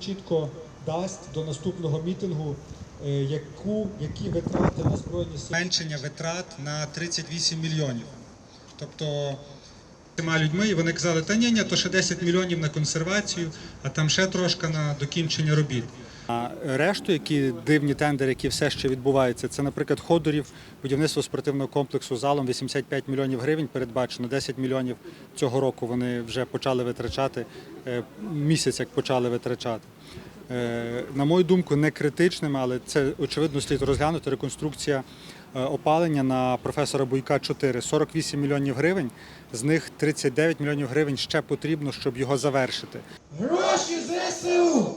чітко дасть до наступного мітингу, е, яку, які витрати на збройні сили. Зменшення витрат на 38 мільйонів. Тобто тима людьми, і вони казали, та ні, ні, то ще 10 мільйонів на консервацію, а там ще трошки на докінчення робіт. А решту, які дивні тендери, які все ще відбуваються, це, наприклад, ходорів, будівництво спортивного комплексу залом 85 мільйонів гривень передбачено. 10 мільйонів цього року вони вже почали витрачати е, місяць, як почали витрачати. Е, На мою думку, не критичними, але це очевидно слід розглянути. Реконструкція е, опалення на професора Буйка 4 48 мільйонів гривень. З них 39 мільйонів гривень ще потрібно, щоб його завершити. Гроші ЗСУ!